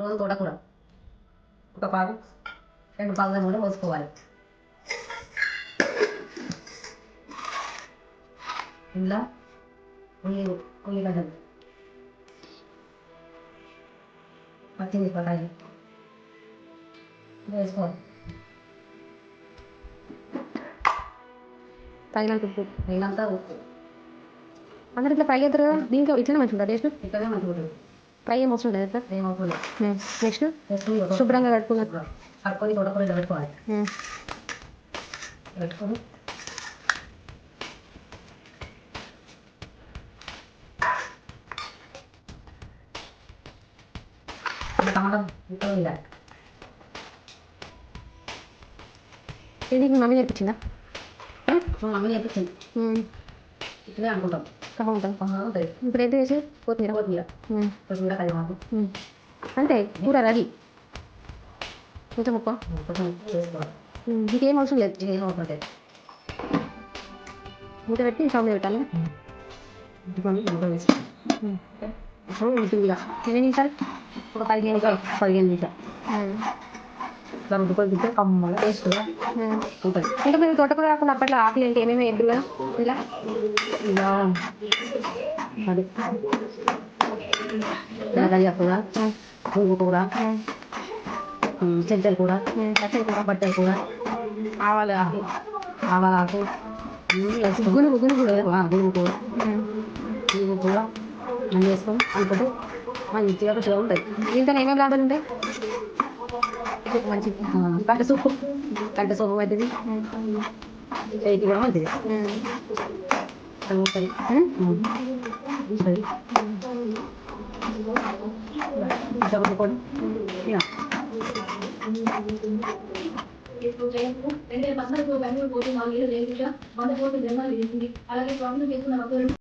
రోజు తోటకూర. ఒక పావు రెండు పావుల నూనె పోసుకోవాలి. ఇలా ఉల్లి ఉల్లిగడ్డలు పచ్చిమిరపకాయలు వేసుకోవాలి. తగినంత ఉప్పు. తగినంత ఉప్పు. అందరు ఇట్లా ఫ్రై చేస్తారు కదా దీంట్లో ఇట్లనే మంచిగా టేస్ట్? ఇక్కడే మంచిగా ఉంటుంది ఫ్రై ఏం అవసరం లేదు నెక్స్ట్? శుభ్రంగా కట్టుకున్నట్టు కట్టుకొని తోటకూర ఇది మీ మమ్మీ నేర్పించిందా? మమ్మీ చెప్పించింది ఇట్లే అనుకుంటాం ఉంటుంది ఇప్పుడు ఏంటి వేసి కొత్తిమీర కొత్తిమీర కరివేపాకు. అంతే కూర రెడీ కొంచెం ఉప్పు. ఇంకేం అవసరం లేదు ఇది ఏమవుతుంది మూత పెట్టి స్టవ్ మీద పెట్టాలి ఇటుకొని మూత వేసి ఉమ్. ఇప్పుడు ఉంటుంది ఎన్ని నిమిషాలు ఒక పదిహేను నిమిషాలు పదిహేను నిమిషాలు ఇట్లా ఉడుకొని తింటే కమ్మగా టేస్ట్గా. ఉంటుంది. ఇంకా మీరు తోటకూర కాకుండా అప్పట్లో ఆకులు ఏంటి ఏమేమి కదా ఇలా? ఇక అది. తెల్లగయ్య కూర. పువ్వు కూర. చెంచల కూర కూర బట్టల కూర. ఆవాల ఆకు. ఆవాల ఆకు. వేసుకో గునుగు గునుగు ఆ, గునుగు కూర. ఉమ్. గునుగు కూర. అన్నీ వేసుకొని అనుకుంటే మంచిగా రుచిగా ఉంటుంది. దీంతో ఏమేమి లాభాలు ఉంటాయి? మంచిది ఆ, కంటి సూపు కంటి సూపు మంచిది చేతి కూడా మంచిది ఉమ్. అది ఉంటుంది ఉమ్. ఉంటుంది చదువుకొని ఇక రెండు వేల పద్నాలుగు బెంగళూరు పోటీ నాలుగేళ్ళు లేదు వంద కోట్ల జన్మలు అలాగే స్వామిని చేసుకున్న భక్తులు